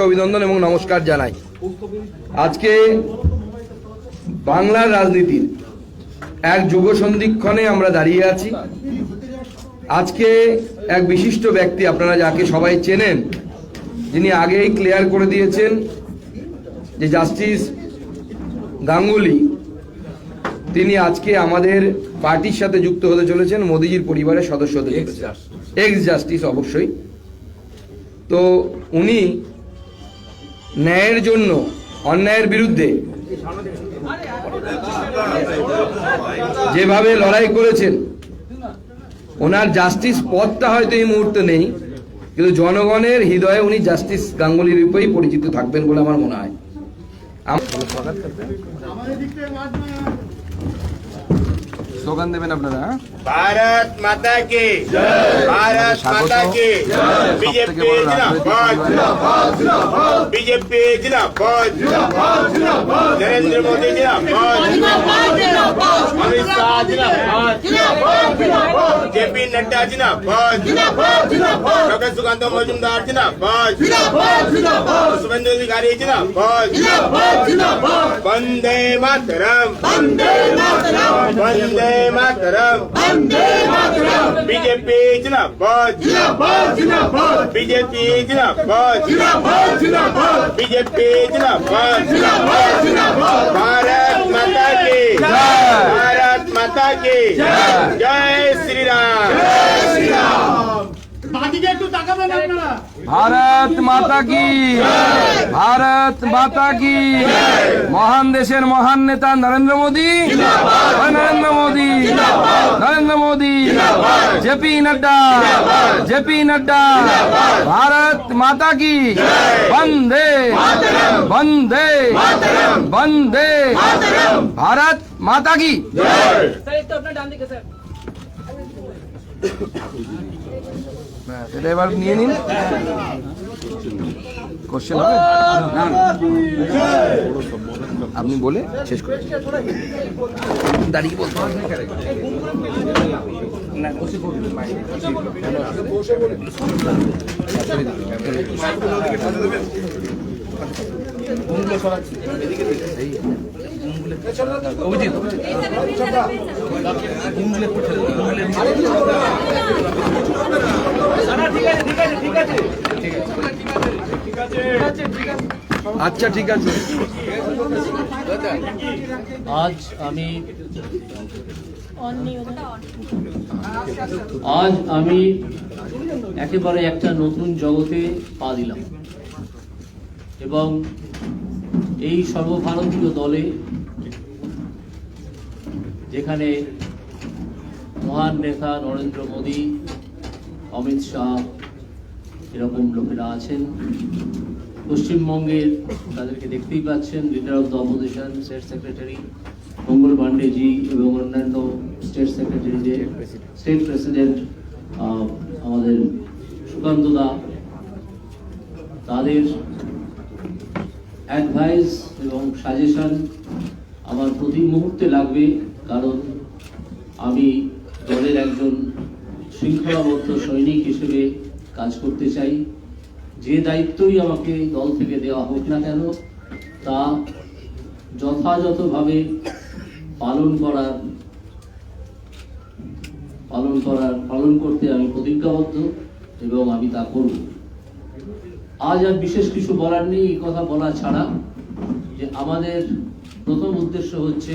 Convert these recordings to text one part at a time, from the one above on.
শুভেচ্ছা অভিনন্দন এবং নমস্কার জানাই। আজকে বাংলার রাজনীতির এক যুগ সন্ধিক্ষণে আমরা দাঁড়িয়ে আছি। আজকে এক বিশিষ্ট ব্যক্তি আপনারা যাকে সবাই চেনেন যিনি আগেই ক্লিয়ার করে দিয়েছেন যে জাস্টিস গাঙ্গুলি তিনি আজকে আমাদের পার্টির সাথে যুক্ত হতে চলেছেন মোদিজির পরিবারের সদস্য হতে চলেছেন। এক্স জাস্টিস অবশ্যই। তো উনি ন্যায়ের জন্য, অন্যায়ের বিরুদ্ধে যেভাবে লড়াই করেছেন, ওনার জাস্টিস পদটা হয়তো এই মুহূর্তে নেই, কিন্তু জনগণের হৃদয়ে উনি জাস্টিস গাঙ্গুলির রূপেই পরিচিত থাকবেন বলে আমার মনে হয় স্লোগান দেবেন আপনারা হ্যাঁ? भारत माता की। भारत माता की। बीजेपी जिंदाबाद। बीजेपी जिंदाबाद। नरेंद्र मोदी जिंदाबाद। अमित शाह जिंदाबाद। जेपी नड्डा जिंदाबाद। डॉक्टर सुकांत मजूमदार जिंदाबाद। शुभेंद्र अधिकारी जिंदाबाद। वंदे मातरम। वंदे मातरम। बीजेपी जिंदाबाद बीजेपी जिंदाबाद बीजेपी जिंदाबाद भारत माता की भारत माता की जय श्री राम ভারত মাতা কি ভারত মাতা কি মহান দেশের মহান নেতা নরেন্দ্র মোদী ওই নরেন্দ্র মোদী নরেন্দ্র মোদী জেপি নাড্ডা জেপি নাড্ডা ভারত মাতা কি বন্দে বন্দে বন্দে ভারত মাতা কি सर एक तो अपना डाल दीजिए सर ব্যাস, এটা এবার নিয়ে নিন। কোশ্চেন হবে? না। আপনি বলে শেষ করে দাঁড়িয়ে বলতে হবে আচ্ছা ঠিক আছে। আজ আমি আজ আমি একেবারে একটা নতুন জগতে পা দিলাম। এবং এই সর্বভারতীয় দলে যেখানে মহান নেতা নরেন্দ্র মোদী অমিত শাহ এরকম লোকেরা আছেন। পশ্চিমবঙ্গের তাদেরকে দেখতেই পাচ্ছেন leader of the opposition state secretary Mangal Pandeyji এবং অন্যান্য স্টেট সেক্রেটারি যে স্টেট প্রেসিডেন্ট আমাদের সুকান্ত দা। তাদের অ্যাডভাইস এবং সাজেশন আমার প্রতি মুহূর্তে লাগবে। কারণ আমি দলের একজন শৃঙ্খলাবদ্ধ সৈনিক হিসেবে কাজ করতে চাই। যে দায়িত্বই আমাকে দল থেকে দেওয়া হোক না কেন, তা যথাযথভাবে পালন করার পালন করার, পালন করতে আমি প্রতিজ্ঞাবদ্ধ এবং আমি তা করব। আজ আর বিশেষ কিছু বলার নেই, এই কথা বলা ছাড়া। যে আমাদের প্রথম উদ্দেশ্য হচ্ছে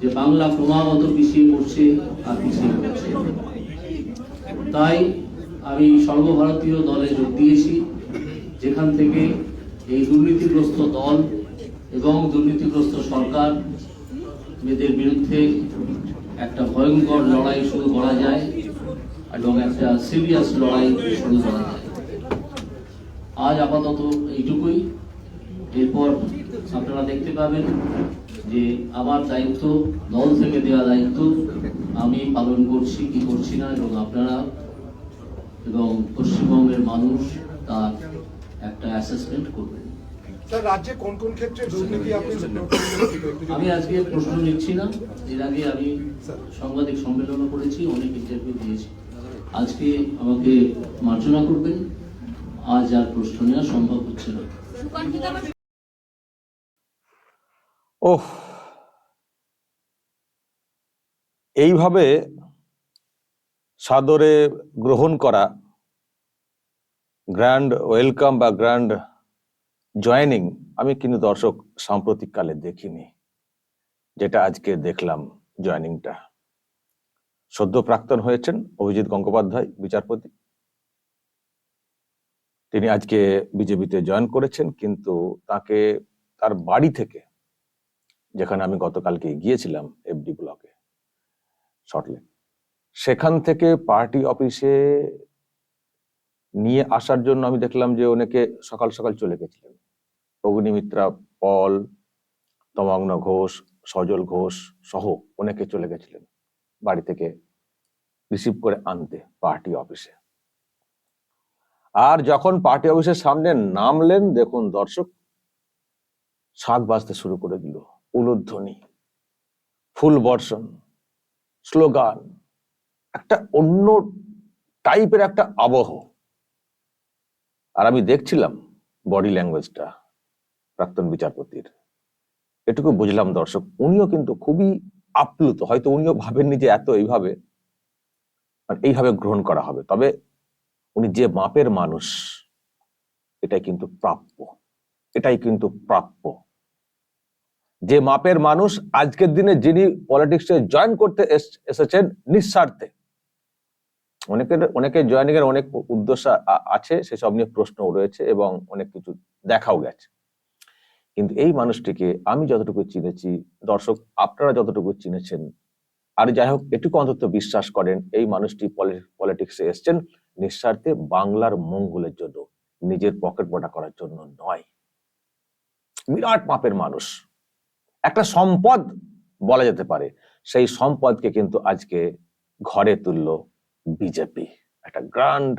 যে বাংলা ক্রমাগত পিছিয়ে পড়ছে আর পিছিয়ে পড়ছে। তাই আমি সর্বভারতীয় দলে যোগ দিয়েছি, যেখান থেকে এই দুর্নীতিগ্রস্ত দল এবং দুর্নীতিগ্রস্ত সরকার মেয়েদের বিরুদ্ধে একটা ভয়ঙ্কর লড়াই শুরু করা যায় এবং একটা সিরিয়াস লড়াই শুরু করা যায়। আজ আপাতত এইটুকুই। এরপর আপনারা দেখতে পাবেন যে আমার দায়িত্ব দল থেকে দেওয়া দায়িত্ব আমি পালন করছি কি করছি না এবং আপনারা এবং পশ্চিমবঙ্গের মানুষ তার একটা অ্যাসেসমেন্ট করবেন। রাজ্যে কোন কোন ক্ষেত্রে আমি আজকে প্রশ্ন নিচ্ছি না এর আগে আমি সাংবাদিক সম্মেলনও করেছি অনেক ইন্টারভিউ দিয়েছি। আজকে আমাকে মার্জনা করবেন আজ আর প্রশ্ন নেওয়া সম্ভব হচ্ছে না। ওহ। এইভাবে সাদরে গ্রহণ করা গ্র্যান্ড ওয়েলকাম বা গ্র্যান্ড জয়েনিং আমি কিন্তু দর্শক সাম্প্রতিককালে দেখিনি, যেটা আজকে দেখলাম জয়েনিংটা। সদ্য প্রাক্তন হয়েছেন অভিজিৎ গঙ্গোপাধ্যায়, বিচারপতি। তিনি আজকে বিজেপিতে জয়েন করেছেন, কিন্তু তাকে তার বাড়ি থেকে যেখানে আমি গতকালকে গিয়েছিলাম এফডি ব্লকে শর্টলে সেখান থেকে পার্টি অফিসে নিয়ে আসার জন্য আমি দেখলাম যে অনেকে সকাল সকাল চলে গেছিলেন। অগ্নিমিত্রা পল তমগ্ন ঘোষ, সজল ঘোষ সহ অনেকে চলে গেছিলেন বাড়ি থেকে রিসিভ করে আনতে পার্টি অফিসে আর যখন পার্টি অফিসের সামনে নামলেন, দেখুন দর্শক, শাক বাজতে শুরু করে দিল। উলুধ্বনি, ফুল বর্ষণ, স্লোগান, একটা অন্য টাইপের একটা আবহ। আর আমি দেখছিলাম বডি ল্যাঙ্গুয়েজটা, প্রাক্তন বিচারপতির। এটুকু বুঝলাম দর্শক, উনিও কিন্তু খুবই আপ্লুত, হয়তো উনিও ভাবেননি যে এত এইভাবে মানে এইভাবে গ্রহণ করা হবে। তবে উনি যে মাপের মানুষ, এটাই কিন্তু প্রাপ্য, এটাই কিন্তু প্রাপ্য। যে মাপের মানুষ আজকের দিনে যিনি পলিটিক্সে জয়েন করতে এস- এসেছেন নিঃস্বার্থে। অনেকের অনেকের জয়েনিং এর অনেক উদ্দেশ্য আছে, সেসব নিয়ে প্রশ্ন রয়েছে এবং অনেক কিছু দেখাও গেছে। কিন্তু এই মানুষটিকে আমি যতটুকু চিনেছি, দর্শক আপনারা যতটুকু চিনেছেন, আর যাই হোক এটুকু অন্তত বিশ্বাস করেন, এই মানুষটি পলিটিক্সে এসছেন নিঃস্বার্থে বাংলার মঙ্গলের জন্য, নিজের পকেট মোটা করার জন্য নয়। বিরাট মাপের মানুষ। একটা সম্পদ বলা যেতে পারে। সেই সম্পদকে কিন্তু আজকে ঘরে তুলল বিজেপি। একটা গ্র্যান্ড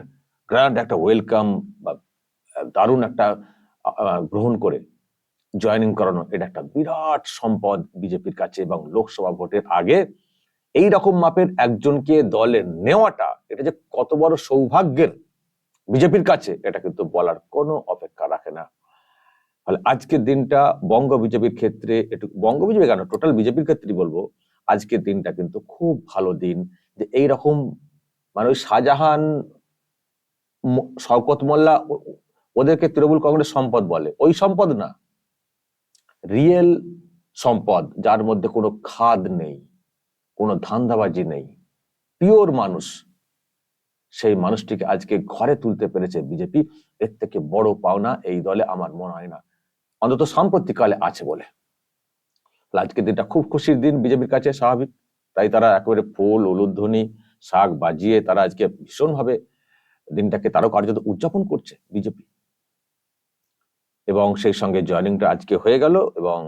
গ্র্যান্ড একটা ওয়েলকাম বা দারুণ একটা গ্রহণ করে জয়েনিং করানো এটা একটা বিরাট সম্পদ বিজেপির কাছে এবং লোকসভা ভোটের আগে। এই রকম মাপের একজনকে দলে নেওয়াটা এটা যে কত বড় সৌভাগ্যের বিজেপির কাছে এটা কিন্তু বলার কোনো অপেক্ষা রাখে না। ফলে আজকের দিনটা বঙ্গ বিজেপির ক্ষেত্রে একটু, বঙ্গ বিজেপি কেন? টোটাল বিজেপির ক্ষেত্রেই বলব, আজকের দিনটা কিন্তু খুব ভালো দিন। যে এই রকম মানে ওই শাহজাহান শওকত মোল্লা ওদেরকে তৃণমূল কংগ্রেস সম্পদ বলে। ওই সম্পদ না। রিয়েল সম্পদ, যার মধ্যে কোনো খাদ নেই, কোনো ধান্দাবাজি নেই। পিওর মানুষ। সেই মানুষটিকে আজকে ঘরে তুলতে পেরেছে বিজেপি। এর থেকে বড় পাওনা এই দলে আমার মনে হয় না। অন্তত সাম্প্রতিককালে আছে বলে। আজকের দিনটা খুব খুশির দিন, বিজেপির কাছে স্বাভাবিক। তাই তারা একেবারে ফুল উলুধ্বনি শাক বাজিয়ে তারা আজকে ভীষণভাবে দিনটাকে তারও কার্যত উদযাপন করছে বিজেপি। এবং সেই সঙ্গে জয়নিংটা আজকে হয়ে গেল এবং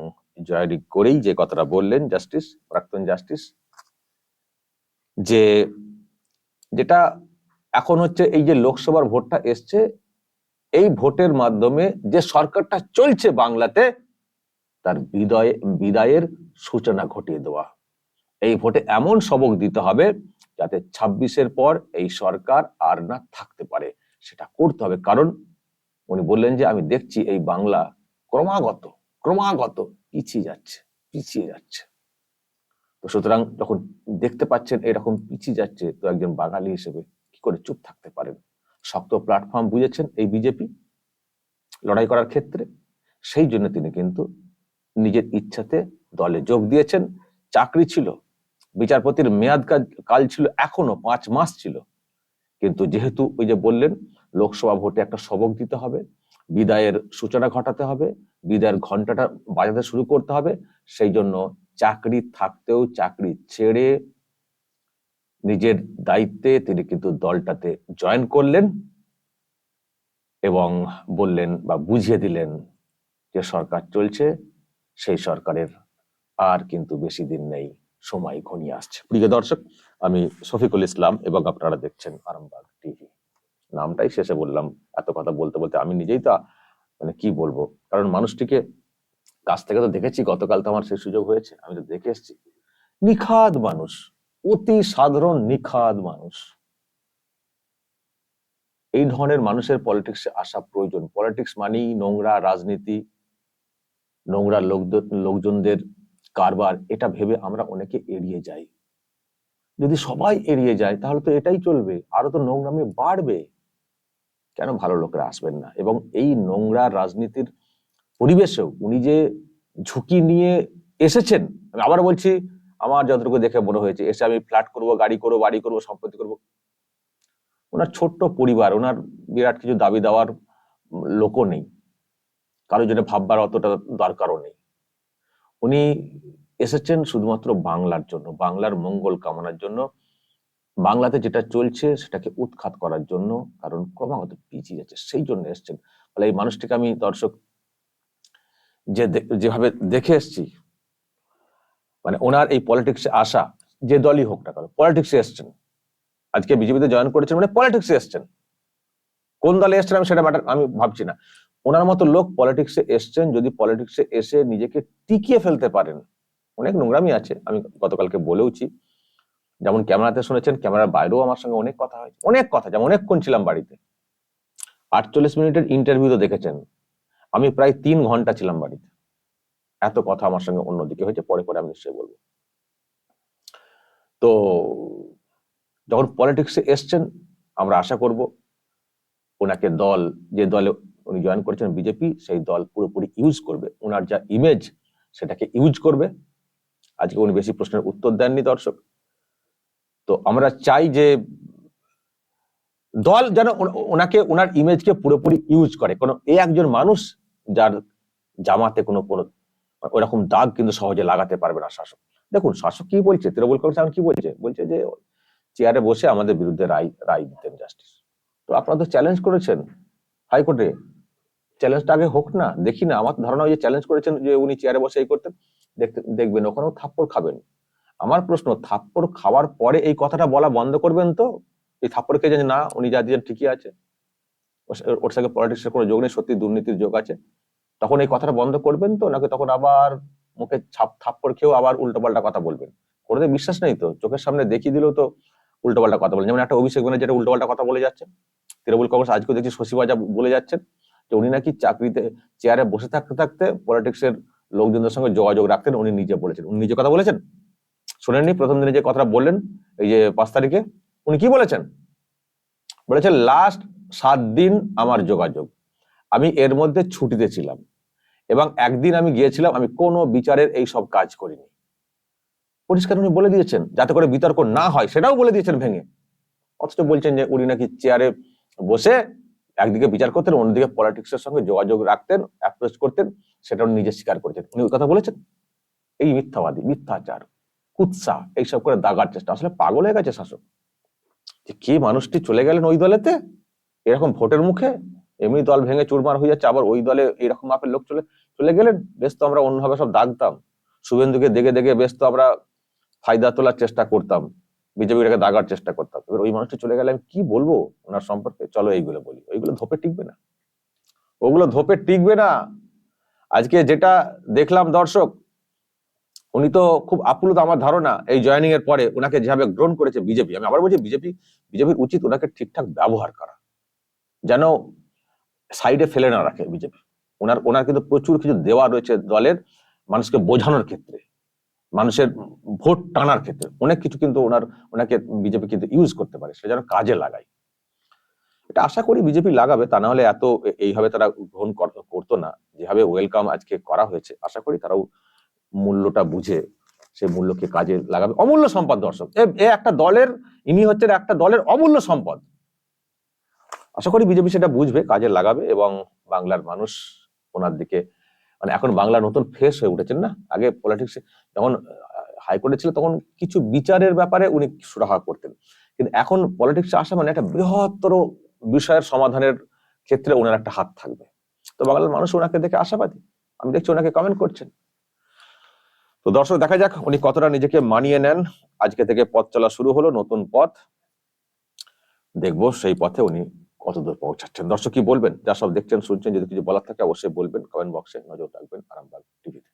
জয়নিং করেই যে কথাটা বললেন জাস্টিস, প্রাক্তন জাস্টিস, যে যেটা এখন হচ্ছে এই যে লোকসভার ভোটটা এসছে এই ভোটের মাধ্যমে যে সরকারটা চলছে বাংলাতে, তার বিদায়, বিদায়ের সূচনা ঘটিয়ে দেওয়া। এই ভোটে এমন সবক দিতে হবে যাতে ছাব্বিশের পর এই সরকার আর না থাকতে পারে। সেটা করতে হবে। কারণ উনি বললেন যে, আমি দেখছি এই বাংলা ক্রমাগত ক্রমাগত পিছিয়ে যাচ্ছে পিছিয়ে যাচ্ছে। তো সুতরাং যখন দেখতে পাচ্ছেন এরকম পিছিয়ে যাচ্ছে, তো একজন বাঙালি হিসেবে কি করে চুপ থাকতে পারেন? শক্ত প্ল্যাটফর্ম বুঝেছেন এই বিজেপি লড়াই করার ক্ষেত্রে। সেই জন্য তিনি কিন্তু নিজের ইচ্ছাতে দলে যোগ দিয়েছেন। চাকরি ছিল, বিচারপতির মেয়াদ কাল- ছিল, এখনও পাঁচ মাস ছিল। কিন্তু যেহেতু ওই যে বললেন, লোকসভা ভোটে একটা সবক দিতে হবে, বিদায়ের সূচনা ঘটাতে হবে, বিদায়ের ঘন্টাটা বাজাতে শুরু করতে হবে, সেই জন্য চাকরি থাকতেও, চাকরি ছেড়ে নিজের দায়িত্বে তিনি কিন্তু দলটাতে জয়েন করলেন এবং বললেন বা বুঝিয়ে দিলেন যে সরকার চলছে, সেই সরকারের আর কিন্তু বেশি দিন নেই, সময় ঘনিয়ে আসছে। প্রিয় দর্শক, আমি শফিকুল ইসলাম এবং আপনারা দেখছেন আরামবাগ টিভি। নামটাই শেষে বললাম, এত কথা বলতে বলতে আমি নিজেই তা মানে কি বলব? কারণ মানুষটিকে কাছ থেকে তো দেখেছি, গতকাল তো আমার সেই সুযোগ হয়েছে, আমি তো দেখে এসেছি। নিখাদ মানুষ অতি সাধারণ নিখাদ মানুষ। এই ধরনের মানুষের পলিটিক্সে আসা প্রয়োজন। পলিটিক্স মানেই নোংরা রাজনীতি, নোংরা লোকজনদের কারবার, এটা ভেবে আমরা অনেকে এড়িয়ে যাই। যদি সবাই এড়িয়ে যায়, তাহলে তো এটাই চলবে। আরও তো নোংরামি বাড়বে। কেন ভালো লোকেরা আসবেন না? এবং এই নোংরা রাজনীতির পরিবেশেও উনি যে ঝুঁকি নিয়ে এসেছেন, আমি আবার বলছি আমার যতটুকু দেখে মনে হয়েছে, এসে আমি ফ্ল্যাট করব, গাড়ি করব, বাড়ি করব, সম্পত্তি করব। ওনার ছোট্ট পরিবার, ওনার বিরাট কিছু দাবি দেওয়ার লোকও নেই। কারোর জন্য ভাববার অতটা দরকারও নেই। উনি এসেছেন শুধুমাত্র বাংলার জন্য, বাংলার মঙ্গল কামনার জন্য। বাংলাতে যেটা চলছে সেটাকে উৎখাত করার জন্য কারণ ক্রমাগত পিছিয়ে যাচ্ছে, সেই জন্য এসেছেন। ফলে এই মানুষটিকে আমি দর্শক যে যেভাবে দেখে এসেছি মানে ওনার এই পলিটিক্সে আসা, যে দলই হোক না কেন পলিটিক্সে এসছেন। আজকে বিজেপিতে জয়েন করেছেন মানে পলিটিক্সে এসছেন। কোন দলে এসছেন আমি সেটা matter- আমি ভাবছি না। ওনার মতো লোক পলিটিক্সে এসছেন যদি পলিটিক্সে এসে নিজেকে টিকিয়ে ফেলতে পারেন। অনেক নোংরামি আছে, আমি গতকালকে বলেওছি। যেমন ক্যামেরাতে শুনেছেন, ক্যামেরার বাইরেও আমার সঙ্গে অনেক কথা হয়েছে। অনেক কথা, যেমন অনেকক্ষণ ছিলাম বাড়িতে। আটচল্লিশ মিনিটের ইন্টারভিউ তো দেখেছেন। আমি প্রায় তিন ঘণ্টা ছিলাম বাড়িতে। এত কথা আমার সঙ্গে অন্যদিকে হয়েছে, পরে পরে আমি নিশ্চয়ই বলব। তো যখন পলিটিক্সে এসছেন, আমরা আশা করব ওনাকে দল, যে দলে উনি জয়েন করেছেন বিজেপি, সেই দল পুরোপুরি ইউজ করবে। ওনার যা ইমেজ সেটাকে ইউজ করবে। আজকে উনি বেশি প্রশ্নের উত্তর দেননি দর্শক। তো আমরা চাই যে দল যেন ওনাকে, ওনার ইমেজকে পুরোপুরি ইউজ করে। কোনো এই একজন মানুষ যার জামাতে কোনো কোনো ওরকম দাগ কিন্তু সহজে লাগাতে পারবে না শাসক। দেখুন, শাসক কি বলছে? তৃণমূল কংগ্রেস এখন কি বলছে? বলছে যে চেয়ারে বসে আমাদের বিরুদ্ধে রায় রায় দিতেন জাস্টিস তো আপনারা তো চ্যালেঞ্জ করেছেন হাইকোর্টে। চ্যালেঞ্জটা আগে হোক না, দেখি না। আমার ধারণা ওই যে চ্যালেঞ্জ করেছেন যে উনি চেয়ারে বসে এই করতেন। দেখবেন, ওখানেও থাপ্পড় খাবেন। আমার প্রশ্ন, থাপ্পড় খাওয়ার পরে এই কথাটা বলা বন্ধ করবেন তো? এই থাপ্পড় খেয়ে যে না, উনি যা দিয়েছেন ঠিকই আছে। ওর সঙ্গে পলিটিক্সের কোনো যোগ নেই, সত্যি দুর্নীতির যোগ আছে। তখন এই কথাটা বন্ধ করবেন তো? নাকি তখন আবার মুখে ছাপ, থাপ্পড় খেয়েও আবার উল্টোপাল্টা কথা বলবেন? ওদের বিশ্বাস নেই তো? চোখের সামনে দেখিয়ে দিলেও তো উল্টোপাল্টা কথা বলেন যেমন একটা অভিষেক ব্যানার্জি যেটা উল্টোপাল্টা কথা বলে যাচ্ছে। তৃণমূল কংগ্রেস আজকে দেখছি শশীবাজা বলে যাচ্ছেন যে উনি নাকি চাকরিতে চেয়ারে বসে থাকতে থাকতে পলিটিক্সের লোকজনদের সঙ্গে যোগাযোগ রাখতেন, উনি নিজে বলেছেন। উনি নিজে কথা বলেছেন? শোনেননি? প্রথম দিনে যে কথাটা বললেন, এই যে পাঁচ তারিখে, উনি কি বলেছেন? বলেছেন, লাস্ট সাত দিন আমার যোগাযোগ। আমি এর মধ্যে ছুটিতে ছিলাম। এবং একদিন আমি গিয়েছিলাম, আমি কোনো বিচারের এই সব কাজ করিনি। পরিষ্কার উনি বলে দিয়েছেন, যাতে করে বিতর্ক না হয়, সেটাও বলে দিয়েছেন ভেঙে। অথচ বলছেন যে উনি নাকি চেয়ারে বসে একদিকে বিচার করতেন, অন্যদিকে পলিটিক্সের সঙ্গে যোগাযোগ রাখতেন অ্যাপ্রোচ করতেন, সেটা উনি নিজে স্বীকার করেছেন। উনি ওই কথা বলেছেন? এই মিথ্যাবাদী, মিথ্যাচার, কুৎসা, এইসব করে দাগার চেষ্টা। আসলে পাগল হয়ে গেছে শাসক। যে কে মানুষটি চলে গেলেন ওই দলেতে? এরকম ভোটের মুখে? এমনি দল ভেঙে চুরমার হয়ে যাচ্ছে, আবার ওই দলে এরকম মাপের লোক চলে চলে গেলেন বেশ তো আমরা অন্যভাবে সব দাগতাম। শুভেন্দুকে দেখে দেখে বেশ তো আমরা ফায়দা তোলার চেষ্টা করতাম। বিজেপিটাকে দাগার চেষ্টা করতাম। এবার ওই মানুষটি চলে গেলে আমি কি বলব ওনার সম্পর্কে? চলো এইগুলো বলি। ওইগুলো ধোপে টিকবে না। ওগুলো ধোপে টিকবে না। আজকে যেটা দেখলাম দর্শক, উনি তো খুব আপ্লুত আমার ধারণা এই জয়েনিং এর পরে ওনাকে যেভাবে গ্রহণ করেছে বিজেপি। আমি আবার বলছি, বিজেপি, বিজেপির উচিত ওনাকে ঠিকঠাক ব্যবহার করা। যেন সাইডে ফেলে না রাখে বিজেপি। ওনার ওনার কিন্তু প্রচুর কিছু দেওয়া রয়েছে দলের মানুষকে বোঝানোর ক্ষেত্রে, মানুষের ভোট টানার ক্ষেত্রে। অনেক কিছু কিন্তু ওনার, ওনাকে বিজেপি কিন্তু ইউজ করতে পারে, সেটা যেন কাজে লাগায়। এটা আশা করি বিজেপি লাগাবে, তা না হলে এত এইভাবে তারা গ্রহণ কর- করতো না। যেভাবে ওয়েলকাম আজকে করা হয়েছে, আশা করি তারাও মূল্যটা বুঝে সেই মূল্যকে কাজে লাগাবে। অমূল্য সম্পদ, দর্শক। এ- একটা দলের, ইনি হচ্ছেন একটা দলের অমূল্য সম্পদ। আশা করি বিজেপি সেটা বুঝবে, কাজে লাগাবে এবং বাংলার মানুষ ওনার দিকে। মানে এখন বাংলা নতুন ফেস হয়ে উঠেছেন না? আগে পলিটিক্স যখন হাইকোর্টে ছিল তখন কিছু বিচারের ব্যাপারে উনি সুরাহা করতেন। কিন্তু এখন পলিটিক্সে আসা মানে একটা বৃহত্তর বিষয়ের সমাধানের ক্ষেত্রে ওনার একটা হাত থাকবে। তো বাংলার মানুষ ওনাকে দেখে আশাবাদী। আমি দেখছি ওনাকে কমেন্ট করছেন। তো দর্শক, দেখা যাক উনি কতটা নিজেকে মানিয়ে নেন। আজকে থেকে পথ চলা শুরু হলো, নতুন পথ। দেখব সেই পথে উনি কতদূর পৌঁছাচ্ছেন? দর্শক কি বলবেন? যা সব দেখছেন, শুনছেন, যদি কিছু বলার থাকে অবশ্যই বলবেন। কমেন্ট বক্সে নজর রাখবেন, আরামবাগ টিভিতে